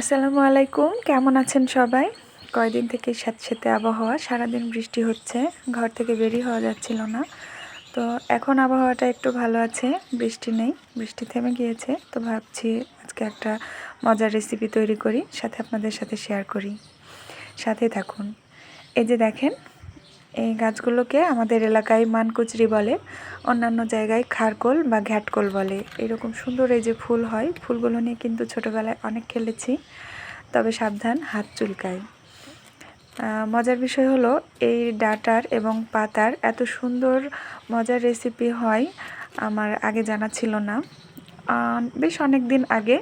আসসালামু আলাইকুম। কেমন আছেন সবাই? কয়দিন থেকে স্যাঁতস্যাঁতে আবহাওয়া, সারাদিন বৃষ্টি হচ্ছে, ঘর থেকে বেরিয়ে হওয়া যাচ্ছিল না। তো এখন আবহাওয়াটা একটু ভালো আছে, বৃষ্টি নেই, বৃষ্টি থেমে গিয়েছে। তো ভাবছি আজকে একটা মজার রেসিপি তৈরি করি, সাথে আপনাদের সাথে শেয়ার করি। সাথে থাকুন। এই যে দেখেন এই গাছগুলোকে আমাদের এলাকায় মানকুচরি বলে, অন্যান্য জায়গায় খারকোল বা ঘ্যাটকোল বলে। এরকম সুন্দর এই যে ফুল হয়, ফুলগুলো নিয়ে কিন্তু ছোটোবেলায় অনেক খেলেছি, তবে সাবধান, হাত চুলকায়। মজার বিষয় হলো, এই ডাটার এবং পাতার এত সুন্দর মজার রেসিপি হয়, আমার আগে জানা ছিল না। বেশ অনেক দিন আগে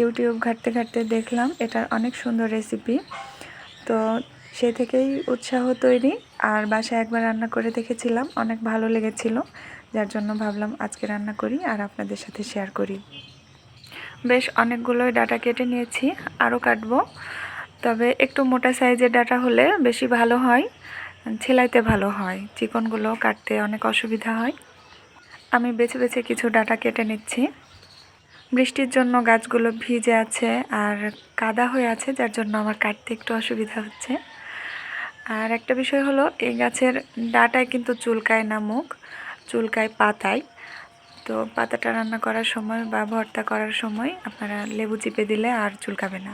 ইউটিউব ঘাঁটতে ঘাঁটতে দেখলাম, এটার অনেক সুন্দর রেসিপি তো সে থেকেই উৎসাহ তৈরি। আর বাসায় একবার রান্না করে দেখেছিলাম, অনেক ভালো লেগেছিল। যার জন্য ভাবলাম আজকে রান্না করি আর আপনাদের সাথে শেয়ার করি। বেশ অনেকগুলোই ডাটা কেটে নিয়েছি আরও কাটবো। তবে একটু মোটা সাইজের ডাটা হলে বেশি ভালো হয়, ছেলাইতে ভালো হয়। চিকনগুলো কাটতে অনেক অসুবিধা হয়। আমি বেছে বেছে কিছু ডাটা কেটে নিচ্ছি। বৃষ্টির জন্য গাছগুলো ভিজে আছে আর কাদা হয়ে আছে, যার জন্য আমার কাটতে একটু অসুবিধা হচ্ছে। আর একটা বিষয় হলো, এই গাছের ডাটায় কিন্তু চুলকায় না মুখ, চুলকায় পাতায়। তো পাতাটা রান্না করার সময় বা ভর্তা করার সময় আপনারা লেবু চিপে দিলে আর চুলকাবে না।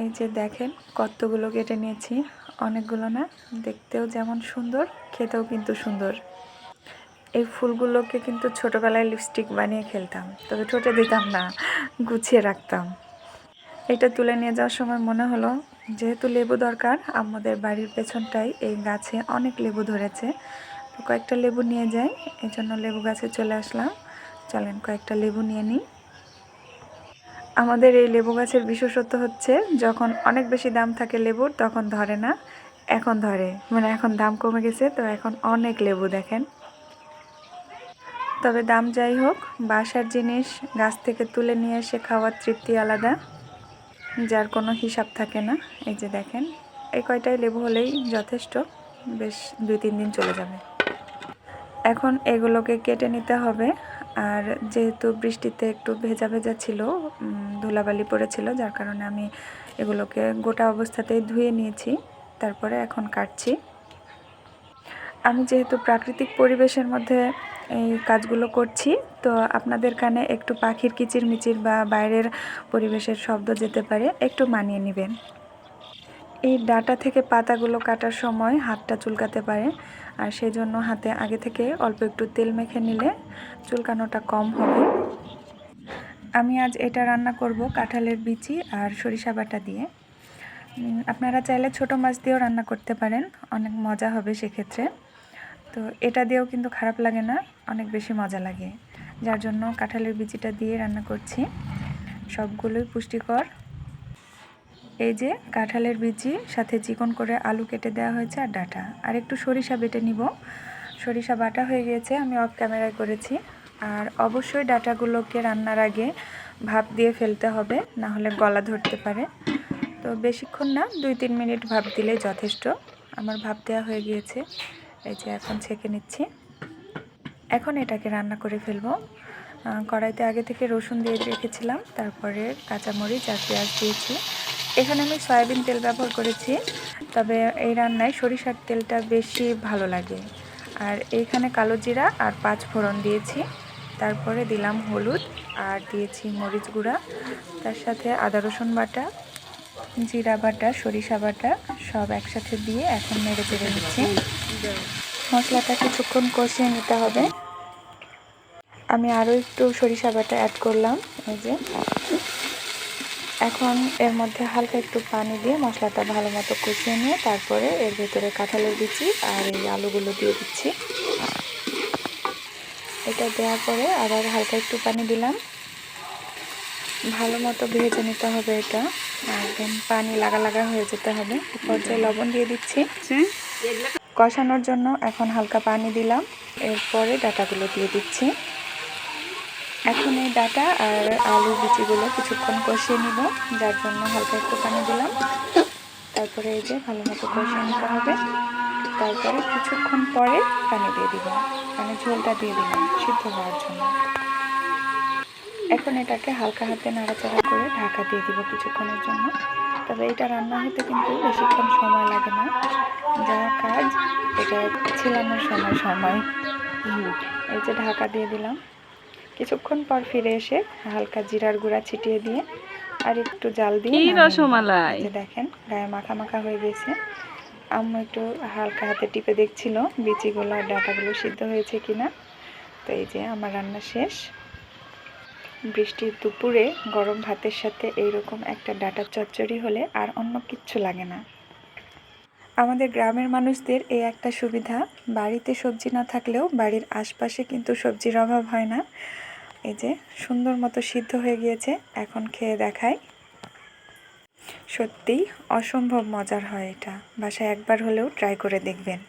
এই যে দেখেন, কতগুলো কেটে নিয়েছি, অনেকগুলো না, দেখতেও যেমন সুন্দর, খেতেও কিন্তু সুন্দর। এই ফুলগুলোকে কিন্তু ছোটোবেলায় লিপস্টিক বানিয়ে খেলতাম, তবে ঠোঁটে দিতাম না, গুছিয়ে রাখতাম। এটা তুলে নিয়ে যাওয়ার সময় মনে হলো যেহেতু লেবু দরকার, আমাদের বাড়ির পেছনটায় এই গাছে অনেক লেবু ধরেছে। তো কয়েকটা লেবু নিয়ে যাই, এই জন্য লেবু গাছে চলে আসলাম। চলেন কয়েকটা লেবু নিয়ে নিই। আমাদের এই লেবু গাছের বিশেষত্ব হচ্ছে, যখন অনেক বেশি দাম থাকে লেবুর, তখন ধরে না, এখন ধরে। মানে এখন দাম কমে গেছে, তো এখন অনেক লেবু দেখেন। তবে দাম যাই হোক, বাসার জিনিস গাছ থেকে তুলে নিয়ে এসে খাওয়ার তৃপ্তি আলাদা। যার কোনো হিসাব থাকে না, এই যে দেখেন, এই কয়টাই লেবু হলেই যথেষ্ট, বেশ দুই তিন দিন চলে যাবে। এখন এগুলোকে কেটে নিতে হবে, আর যেহেতু বৃষ্টিতে একটু ভেজা ভেজা ছিল ধুলাবালি পড়েছিল, যার কারণে আমি এগুলোকে গোটা অবস্থাতেই ধুয়ে নিয়েছি, তারপরে এখন কাটছি। আমি যেহেতু প্রাকৃতিক পরিবেশের মধ্যে এই কাজগুলো করছি, তো আপনাদের কানে একটু পাখির কিচিরমিচির বা বাইরের পরিবেশের শব্দ যেতে পারে, একটু মানিয়ে নেবেন। এই ডাটা থেকে পাতাগুলো কাটার সময় হাতটা চুলকাতে পারে, আর সেই জন্য হাতে আগে থেকে অল্প একটু তেল মেখে নিলে চুলকানোটা কম হবে। আমি আজ এটা রান্না করব কাঁঠালের বিচি আর সরিষা বাটা দিয়ে। আপনারা চাইলে ছোট মাছ দিয়েও রান্না করতে পারেন, অনেক মজা হবে সেক্ষেত্রে। তো এটা দিয়েও কিন্তু খারাপ লাগে না, অনেক বেশি মজা লাগে। যার জন্য কাঁঠালের বিচিটা দিয়ে রান্না করছি। সবগুলোই পুষ্টিকর। এই যে কাঁঠালের বিচি, সাথে চিকন করে আলু কেটে দেওয়া হয়েছে আর ডাটা। আর একটু সরিষা বেটে নিব। সরিষা বাটা হয়ে গিয়েছে আমি অফ ক্যামেরায় করেছি। আর অবশ্যই ডাটাগুলোকে রান্নার আগে ভাপ দিয়ে ফেলতে হবে, না হলে গলা ধরতে পারে। তো বেশিক্ষণ না, দুই তিন মিনিট ভাপ দিলেই যথেষ্ট। আমার ভাপ দেওয়া হয়ে গিয়েছে। এই যে এখন ছেঁকে নিচ্ছি। এখন এটাকে রান্না করে ফেলব। কড়াইতে আগে থেকে রসুন দিয়ে রেখেছিলাম, তারপরে কাঁচামরিচ আর পেঁয়াজ দিয়েছি। এখানে আমি সয়াবিন তেল ব্যবহার করেছি, তবে এই রান্নায় সরিষার তেলটা বেশি ভালো লাগে। আর এইখানে কালো জিরা আর পাঁচ ফোড়ন দিয়েছি, তারপরে দিলাম হলুদ আর দিয়েছি মরিচ গুঁড়া, তার সাথে আদা রসুন বাটা, জিরা বাটা, সরিষা বাটা, সব একসাথে দিয়ে এখন নেড়ে চেড়ে নিচ্ছি। মশলাটা কিছুক্ষণ কষিয়ে নিতে হবে। আমি আরও একটু সরিষা বাটা অ্যাড করলাম, এই যে। এখন এর মধ্যে হালকা একটু পানি দিয়ে মশলাটা ভালো মতো কষিয়ে নিয়ে তারপরে এর ভেতরে কাঁঠালের বিচি আর এই আলুগুলো দিয়ে দিচ্ছি। এটা দেওয়ার পরে আবার হালকা একটু পানি দিলাম। ভালো মতো ভেজে নিতে হবে এটা। একদম পানি লাগা লাগা হয়ে যেতে হবে। পর্যায়ে লবণ দিয়ে দিচ্ছি। কষানোর জন্য এখন হালকা পানি দিলাম। এরপরে ডাটাগুলো দিয়ে দিচ্ছি। এখন এই ডাটা আর আলু বিচিগুলো কিছুক্ষণ কষিয়ে নিব, যার জন্য হালকা একটু পানি দিলাম। তারপরে এই যে ভালো মতো কষিয়ে নিতে হবে। তারপরে কিছুক্ষণ পরে পানি দিয়ে দিব। মানে ঝোলটা দিয়ে দিলাম, সিদ্ধ হওয়ার জন্য। এখন এটাকে হালকা হাতে নাড়াচাড়া করে ঢাকা দিয়ে দিব কিছুক্ষণের জন্য। তবে এটা রান্না হতে কিন্তু বেশিক্ষণ সময় লাগে না। এটা ছিলানোর সময় সময়। এই যে ঢাকা দিয়ে দিলাম। কিছুক্ষণ পর ফিরে এসে হালকা জিরার গুঁড়া ছিটিয়ে দিয়ে আর একটু জাল দিয়ে। রসমালাই? দেখেন গায়ে মাখা মাখা হয়ে গেছে। আম্মু একটু হালকা হাতে টিপে দেখছিল বিচিগুলো আর ডাটাগুলো সিদ্ধ হয়েছে কিনা। তো এই যে আমার রান্না শেষ। বৃষ্টির দুপুরে গরম ভাতের সাথে এইরকম একটা ডাটা চচ্চড়ি হলে আর অন্য কিচ্ছু লাগে না। আমাদের গ্রামের মানুষদের এই একটা সুবিধা, বাড়িতে সবজি না থাকলেও বাড়ির আশপাশে কিন্তু সবজির অভাব হয় না। এই যে সুন্দর মতো সিদ্ধ হয়ে গিয়েছে, এখন খেয়ে দেখাই। সত্যিই অসম্ভব মজার হয় এটা, বাসায় একবার হলেও ট্রাই করে দেখবেন।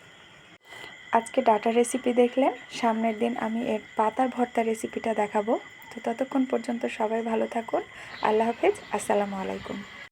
আজকে ডাটা রেসিপি দেখলেন, সামনের দিন আমি এর পাতার ভর্তা রেসিপিটা দেখাবো। তো ততক্ষণ পর্যন্ত সবাই ভালো থাকুন, আল্লাহ হাফেজ, আসসালামু আলাইকুম।